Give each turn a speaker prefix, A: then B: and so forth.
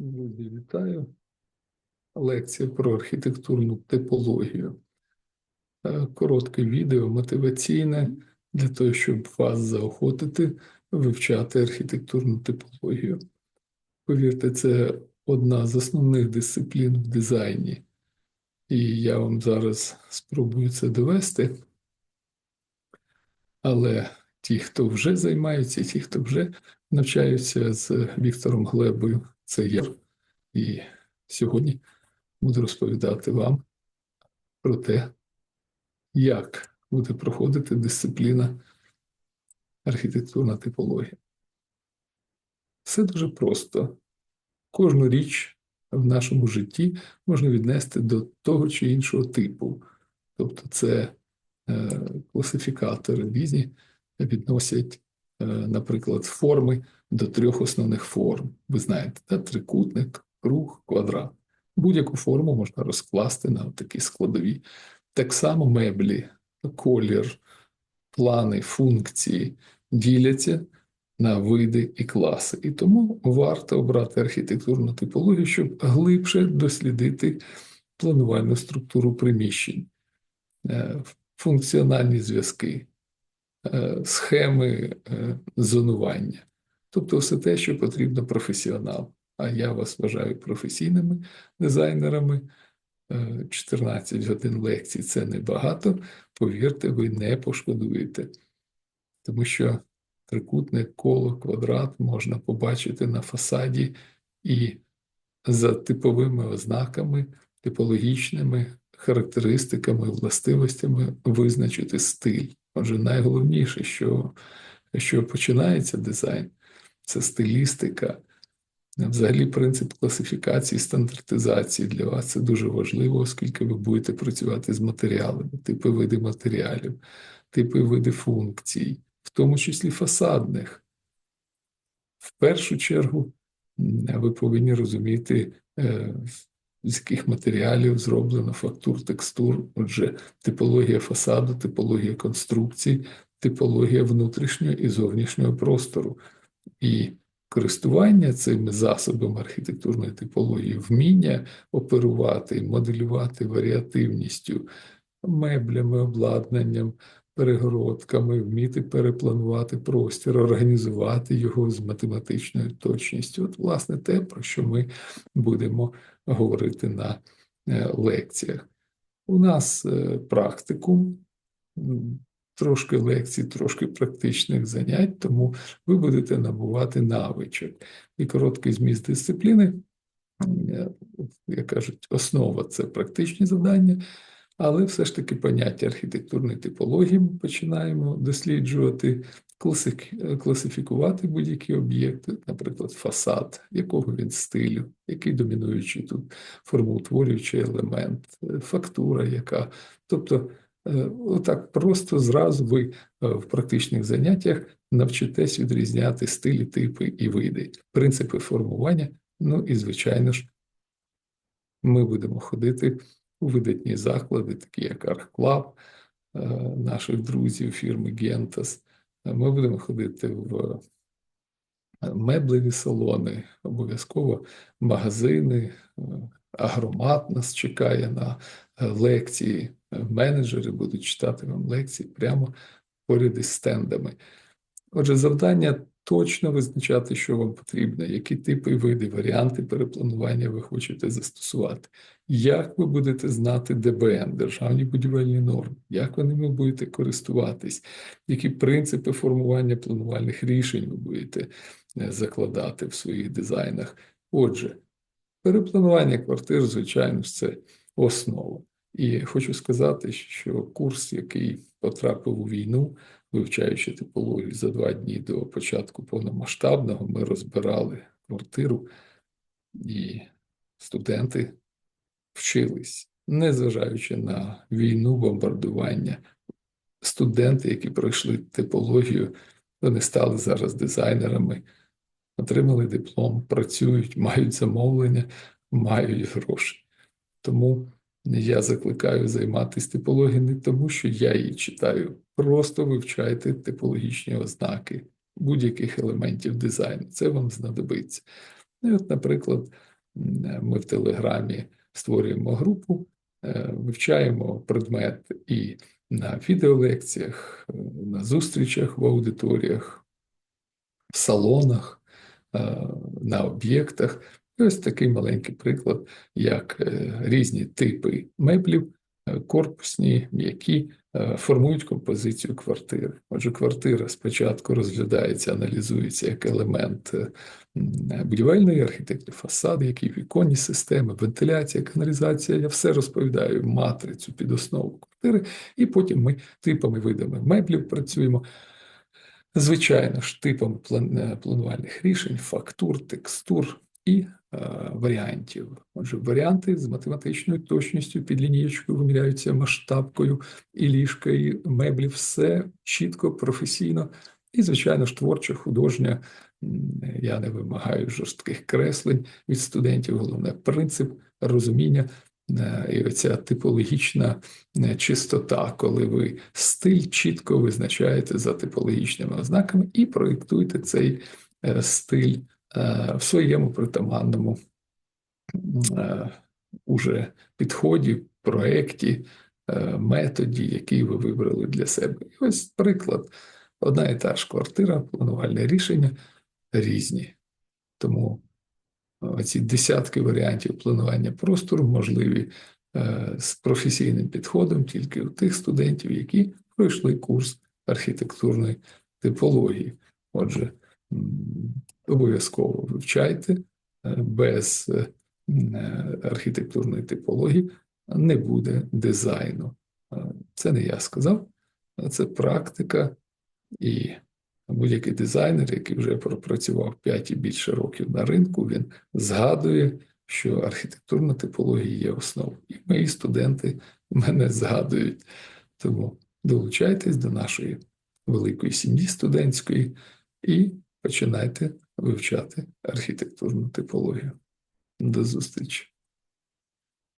A: Друзі, вітаю. Лекція про архітектурну типологію. Е, Коротке відео, мотиваційне для того, щоб вас заохотити вивчати архітектурну типологію. Повірте, це одна з основних дисциплін в дизайні, і я вам зараз спробую це довести. Але ті, хто вже займаються, ті, хто вже навчаються з Віктором Глебою, це я. І сьогодні буду розповідати вам про те, як буде проходити дисципліна архітектурна типологія. Все дуже просто. Кожну річ в нашому житті можна віднести до того чи іншого типу. Тобто, це е, класифікатори різні відносять, наприклад, форми до трьох основних форм. Ви знаєте, да? трикутник, круг, квадрат. Будь-яку форму можна розкласти на такі складові. Так само меблі, колір, плани, функції діляться на види і класи. І тому варто обрати архітектурну типологію, щоб глибше дослідити планувальну структуру приміщень, е, функціональні зв'язки, е, схеми е, зонування. Тобто все те, що потрібно професіоналу. А я вас вважаю професійними дизайнерами. Е, 14 годин лекцій це небагато. Повірте, ви не пошкодуєте. Тому що трикутник, коло, квадрат можна побачити на фасаді і за типовими ознаками, типологічними характеристиками, властивостями визначити стиль. Отже, найголовніше, що, що починається дизайн, це стилістика. Взагалі, принцип класифікації, стандартизації для вас це дуже важливо, оскільки ви будете працювати з матеріалами, типи види матеріалів, типи види функцій, в тому числі фасадних. В першу чергу ви повинні розуміти, е, з яких матеріалів зроблено фактур, текстур, отже, типологія фасаду, типологія конструкцій, типологія внутрішнього і зовнішнього простору. І користування цими засобами архітектурної типології, вміння оперувати, моделювати варіативністю, меблями, обладнанням, перегородками, вміти перепланувати простір, організувати його з математичною точністю. От, власне, те, про що ми будемо говорити на е, лекціях. У нас е, практикум, трошки лекцій, трошки практичних занять, тому ви будете набувати навичок. І короткий зміст дисципліни, е, як кажуть, основа це практичні завдання, але все ж таки поняття архітектурної типології ми починаємо досліджувати, класифікувати будь-які об'єкти, наприклад, фасад, якого він стилю, який домінуючий тут формоутворюючий елемент, е, фактура, яка. Тобто, е, отак просто зразу ви е, в практичних заняттях навчитесь відрізняти стилі, типи і види, принципи формування. Ну і, звичайно ж, ми будемо ходити видатні заклади, такі як Архклаб, е, наших друзів фірми Гентас. Ми будемо ходити в е, меблеві салони, обов'язково магазини, е, агромат нас чекає на лекції. Менеджери будуть читати вам лекції прямо поряд із стендами. Отже, завдання точно визначати, що вам потрібно, які типи види, варіанти перепланування ви хочете застосувати. Як ви будете знати ДБН, державні будівельні норми, як ви ними будете користуватись, які принципи формування планувальних рішень ви будете е, закладати в своїх дизайнах. Отже, перепланування квартир, звичайно це основа. І хочу сказати, що курс, який потрапив у війну, вивчаючи типологію за два дні до початку повномасштабного, ми розбирали квартиру, і студенти вчились, незважаючи на війну, бомбардування. Студенти, які пройшли типологію, вони стали зараз дизайнерами, отримали диплом, працюють, мають замовлення, мають гроші. Тому я закликаю займатися типологією не тому, що я її читаю. Просто вивчайте типологічні ознаки будь-яких елементів дизайну. Це вам знадобиться. Ну, от, наприклад, ми в Телеграмі створюємо групу, е, вивчаємо предмет і на відеолекціях, е, на зустрічах в аудиторіях, в салонах, е, на об'єктах. Ось такий маленький приклад, як е, різні типи меблів, е, корпусні, м'які, е, формують композицію квартири. Отже, квартира спочатку розглядається, аналізується як елемент будівельної архітектури, фасад, які віконні системи, вентиляція, каналізація. Я все розповідаю матрицю під основу квартири, і потім ми типами видами меблів працюємо. Звичайно ж, типами план- планувальних рішень, фактур, текстур і е, варіантів. Отже, варіанти з математичною точністю під лінієчкою виміряються масштабкою і ліжка, і меблі, все чітко, професійно. І, звичайно ж, творча, художня. Я не вимагаю жорстких креслень від студентів. Головне принцип розуміння е, і оця типологічна е, чистота, коли ви стиль чітко визначаєте за типологічними ознаками і проєктуєте цей е, стиль в своєму притаманному е, уже підході, проєкті, е, методі, який ви вибрали для себе. І ось приклад: одна і та ж квартира, планувальне рішення різні. Тому ці десятки варіантів планування простору можливі е, з професійним підходом тільки у тих студентів, які пройшли курс архітектурної типології. Отже, обов'язково вивчайте е, без е, е, архітектурної типології не буде дизайну. Це не я сказав, це практика і будь-який дизайнер, який вже пропрацював 5 і більше років на ринку, він згадує, що архітектурна типологія є основою. І мої студенти мене згадують. Тому долучайтесь до нашої великої сім'ї студентської і починайте вивчати архітектурну типологію. До зустрічі!